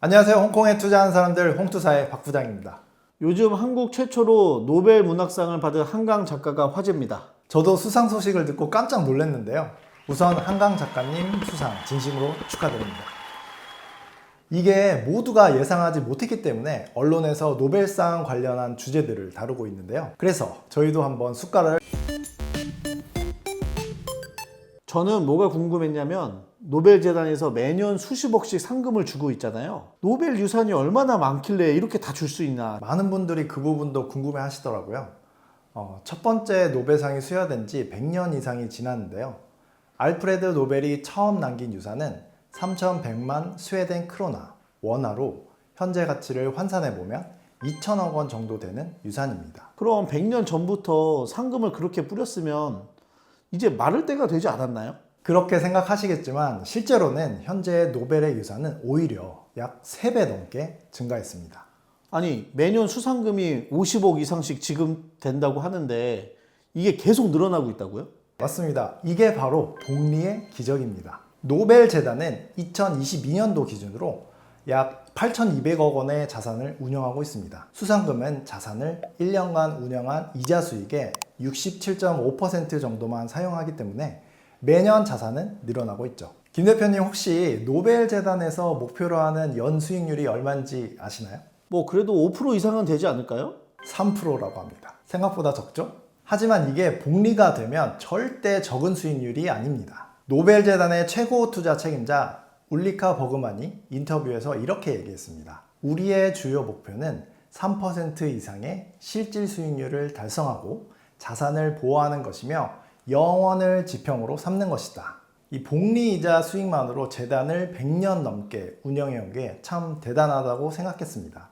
안녕하세요. 홍콩에 투자하는 사람들 홍투사의 박 부장입니다. 요즘 한국 최초로 노벨 문학상을 받은 한강 작가가 화제입니다. 저도 수상 소식을 듣고 깜짝 놀랐는데요. 우선 한강 작가님 수상 진심으로 축하드립니다. 이게 모두가 예상하지 못했기 때문에 언론에서 노벨상 관련한 주제들을 다루고 있는데요. 그래서 저희도 한번 숟가락을 저는 뭐가 궁금했냐면 노벨 재단에서 매년 수십억씩 상금을 주고 있잖아요. 노벨 유산이 얼마나 많길래 이렇게 다 줄 수 있나? 많은 분들이 그 부분도 궁금해 하시더라고요. 어, 첫 번째 노벨상이 수여된 지 100년 이상이 지났는데요. 알프레드 노벨이 처음 남긴 유산은 3,100만 스웨덴 크로나, 원화로 현재 가치를 환산해 보면 2천억 원 정도 되는 유산입니다. 그럼 100년 전부터 상금을 그렇게 뿌렸으면 이제 마를 때가 되지 않았나요? 그렇게 생각하시겠지만 실제로는 현재 노벨의 유산은 오히려 약 3배 넘게 증가했습니다. 아니 매년 수상금이 50억 이상씩 지금 된다고 하는데 이게 계속 늘어나고 있다고요? 맞습니다. 이게 바로 복리의 기적입니다. 노벨 재단은 2022년도 기준으로 약 8,200억 원의 자산을 운영하고 있습니다. 수상금은 자산을 1년간 운영한 이자 수익의 67.5% 정도만 사용하기 때문에 매년 자산은 늘어나고 있죠. 김 대표님 혹시 노벨 재단에서 목표로 하는 연 수익률이 얼마인지 아시나요? 뭐 그래도 5% 이상은 되지 않을까요? 3%라고 합니다. 생각보다 적죠? 하지만 이게 복리가 되면 절대 적은 수익률이 아닙니다. 노벨 재단의 최고 투자 책임자 울리카 버그만이 인터뷰에서 이렇게 얘기했습니다. 우리의 주요 목표는 3% 이상의 실질 수익률을 달성하고 자산을 보호하는 것이며 영원을 지평으로 삼는 것이다. 이 복리이자 수익만으로 재단을 100년 넘게 운영해온 게 참 대단하다고 생각했습니다.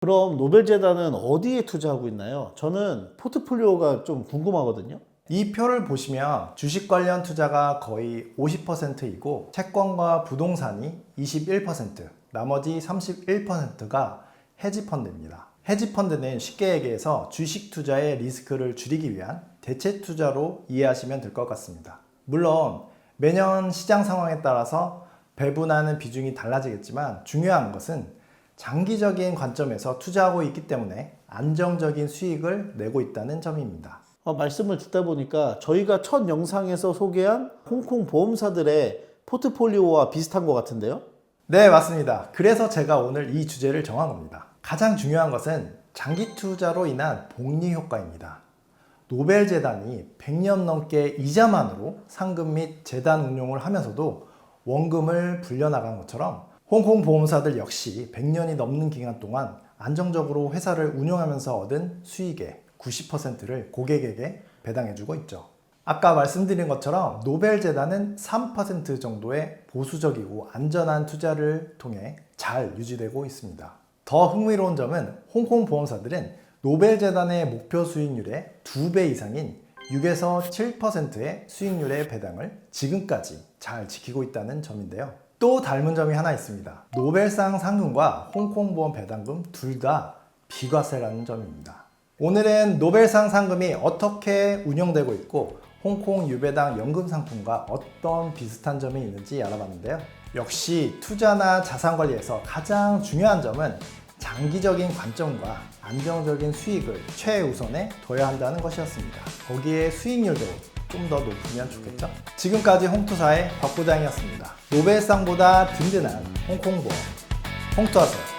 그럼 노벨 재단은 어디에 투자하고 있나요? 저는 포트폴리오가 좀 궁금하거든요. 이 표를 보시면 주식 관련 투자가 거의 50%이고 채권과 부동산이 21%, 나머지 31%가 헤지펀드입니다. 헤지펀드는 쉽게 얘기해서 주식 투자의 리스크를 줄이기 위한 대체 투자로 이해하시면 될 것 같습니다. 물론 매년 시장 상황에 따라서 배분하는 비중이 달라지겠지만 중요한 것은 장기적인 관점에서 투자하고 있기 때문에 안정적인 수익을 내고 있다는 점입니다. 어, 말씀을 듣다 보니까 저희가 첫 영상에서 소개한 홍콩 보험사들의 포트폴리오와 비슷한 것 같은데요. 네, 맞습니다. 그래서 제가 오늘 이 주제를 정한 겁니다. 가장 중요한 것은 장기 투자로 인한 복리 효과입니다. 노벨 재단이 100년 넘게 이자만으로 상금 및 재단 운용을 하면서도 원금을 불려나간 것처럼 홍콩 보험사들 역시 100년이 넘는 기간 동안 안정적으로 회사를 운영하면서 얻은 수익의 90%를 고객에게 배당해주고 있죠. 아까 말씀드린 것처럼 노벨 재단은 3% 정도의 보수적이고 안전한 투자를 통해 잘 유지되고 있습니다. 더 흥미로운 점은 홍콩 보험사들은 노벨 재단의 목표 수익률의 2배 이상인 6에서 7%의 수익률의 배당을 지금까지 잘 지키고 있다는 점인데요. 또 닮은 점이 하나 있습니다. 노벨상 상금과 홍콩 보험 배당금 둘 다 비과세라는 점입니다. 오늘은 노벨상 상금이 어떻게 운영되고 있고 홍콩 유배당 연금 상품과 어떤 비슷한 점이 있는지 알아봤는데요. 역시 투자나 자산 관리에서 가장 중요한 점은 장기적인 관점과 안정적인 수익을 최우선에 둬야 한다는 것이었습니다. 거기에 수익률도 좀 더 높으면 좋겠죠? 지금까지 홍투사의 박 부장이었습니다. 노벨상보다 든든한 홍콩보험 홍투하세요.